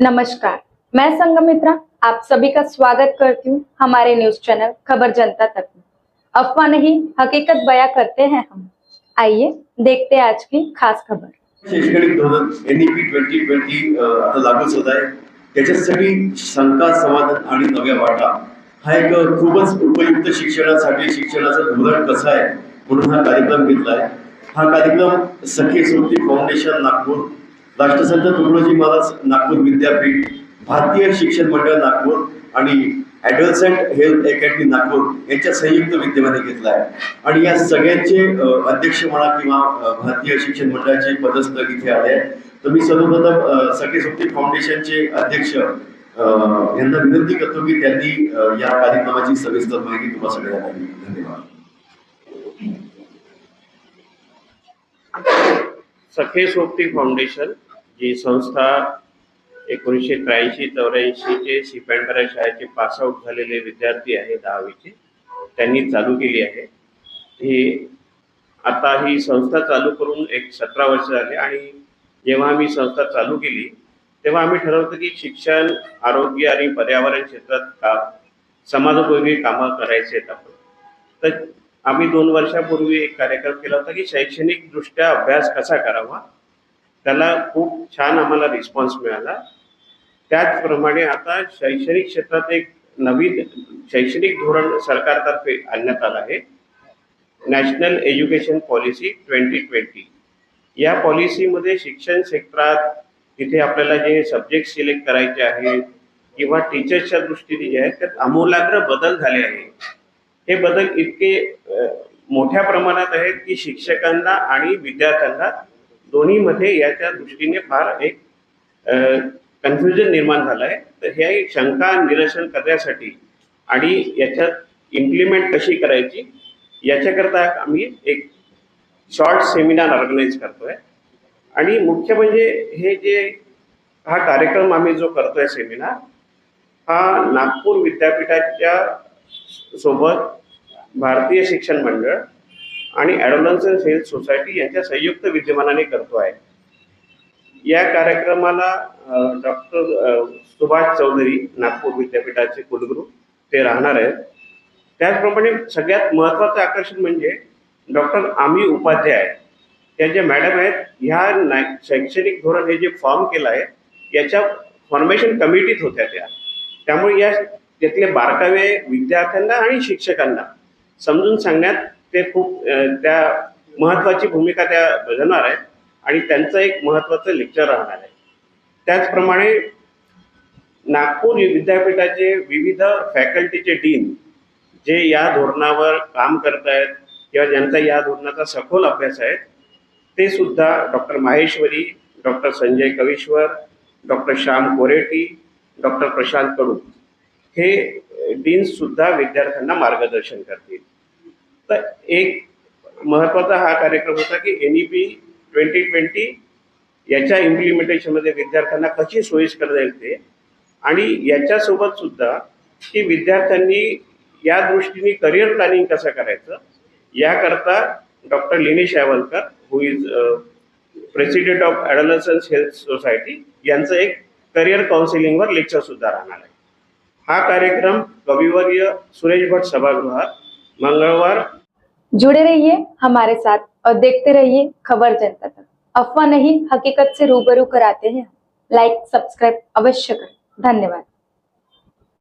नमस्कार. मैं संगमित्रा आप सभी का स्वागत करती हूँ हमारे न्यूज चैनल खबर जनता तक में। अफवाह नहीं हकीकत बयां करते हैं हम। आइए देखते हैं आज की खास खबर। शैक्षणिक धोरण एनईपी ट्वेंटी ट्वेंटी आता लागूच होत आहे त्याच्यासाठी शंका समाधान आणि नव्या वाटा. हा एक खूपच उपयुक्त शिक्षणासाठी शिक्षणाचं धोरण कसं आहे म्हणून हा कार्यक्रम घेतला आहे हा कार्यक्रम सखी सोबती फाउंडेशन नागपूर राष्ट्रसंत तुकडोजी महाराज नागपूर विद्यापीठ भारतीय शिक्षण मंडळ नागपूर आणि ॲडल्संट हेल्थ अकॅडमी नागपूर यांच्या संयुक्त विद्यमाने घेतला आहे. आणि या सगळ्यांचे अध्यक्ष म्हणा किंवा भारतीय शिक्षण मंडळाचे पदस्थ इथे आले आहेत. तर मी सर्वप्रथम सखे सखी फाउंडेशनचे अध्यक्ष यांना विनंती करतो की त्यांनी या कार्यक्रमाची सविस्तर माहिती तुम्हा सगळ्यांना दिली. धन्यवाद. सखे सोबती फाउंडेशन जी संस्था एकोणीसशे त्र्याऐंशी चौऱ्याऐंशीचे सिपेंडरा शाळेचे पासआउट झालेले विद्यार्थी आहे दहावीचे. त्यांनी चालू केली आहे. ही आता ही संस्था चालू करून एक सतरा वर्ष झाली आणि जेव्हा आम्ही संस्था चालू केली तेव्हा आम्ही ठरवलं की शिक्षण आरोग्य आणि पर्यावरण क्षेत्रात का समाजोपयोगी कामं करायचे आहेत आपण. तर आम्ही दोन वर्षापूर्वी एक कार्यक्रम केला होता की शैक्षणिकदृष्ट्या अभ्यास कसा करावा त्याला खूप छान आम्हाला रिस्पॉन्स मिळाला. त्याचप्रमाणे आता शैक्षणिक क्षेत्रात एक नवीन शैक्षणिक धोरण सरकारतर्फे आणण्यात आलं आहे. National education policy twenty twenty या पॉलिसीमध्ये शिक्षण क्षेत्रात तिथे आपल्याला जे सब्जेक्ट सिलेक्ट करायचे आहेत किंवा टीचर्सच्या दृष्टीने जे आहेत त्यात आमूलाग्र बदल झाले आहेत. हे बदल इतके मोठ्या प्रमाणात आहेत की शिक्षकांना आणि विद्यार्थ्यांना दोन्हीमध्ये याच्या दृष्टीने फार एक कन्फ्युजन निर्माण झालं आहे तर हे शंका निरसन करण्यासाठी आणि याच्यात इम्प्लिमेंट कशी करायची याच्याकरता आम्ही एक शॉर्ट सेमिनार ऑर्गनाईज करतोय. आणि मुख्य म्हणजे हे जे हा कार्यक्रम आम्ही जो करतोय सेमिनार हा नागपूर विद्यापीठाच्या सोबत भारतीय शिक्षण मंडळ आणि ॲडोलन्सन्स हेल्थ सोसायटी यांच्या संयुक्त विद्यमानाने करतो आहे. या कार्यक्रमाला डॉक्टर सुभाष चौधरी नागपूर विद्यापीठाचे कुलगुरू ते राहणार आहेत. त्याचप्रमाणे सगळ्यात महत्त्वाचं आकर्षण म्हणजे डॉक्टर आम्ही उपाध्याय त्या ज्या मॅडम आहेत ह्या ना शैक्षणिक धोरण हे जे फॉर्म केलं आहे याच्या फॉर्मेशन कमिटीत होत्या त्या. त्यामुळे या त्यातले बारकावे विद्यार्थ्यांना आणि शिक्षकांना समजून सांगण्यात ते खूप त्या महत्त्वाची भूमिका त्या बजावणार आहेत आणि त्यांचं एक महत्त्वाचं लेक्चर राहणार आहे. त्याचप्रमाणे नागपूर विद्यापीठाचे विविध फॅकल्टीचे डीन जे या धोरणावर काम करत आहेत किंवा ज्यांचा या धोरणाचा सखोल अभ्यास आहे ते सुद्धा doctor Maheshwari doctor Sanjay Kavishwar doctor Shyam Koreti doctor Prashant Kadu हे डीन्ससुद्धा विद्यार्थ्यांना मार्गदर्शन करतील. तर एक महत्त्वाचा हा कार्यक्रम होता की N E P twenty twenty याच्या इम्प्लिमेंटेशनमध्ये विद्यार्थ्यांना कशी सोयीस्कर जाईल ते. आणि याच्यासोबत सुद्धा की विद्यार्थ्यांनी या दृष्टीने करिअर प्लॅनिंग कसं करायचं याकरता doctor Linesh Shavalkar who is president of adolescence health society यांचं एक करिअर काउन्सिलिंगवर लेक्चर सुद्धा राहणार आहे. हा कार्यक्रम कविवर्य सुरेश भट सभागृहात मंगळवार जुड़े रहिए हमारे साथ और देखते रहिए खबर जनता तक। अफवाह नहीं, हकीकत से रूबरू कराते हैं। लाइक सब्सक्राइब अवश्य करें। धन्यवाद।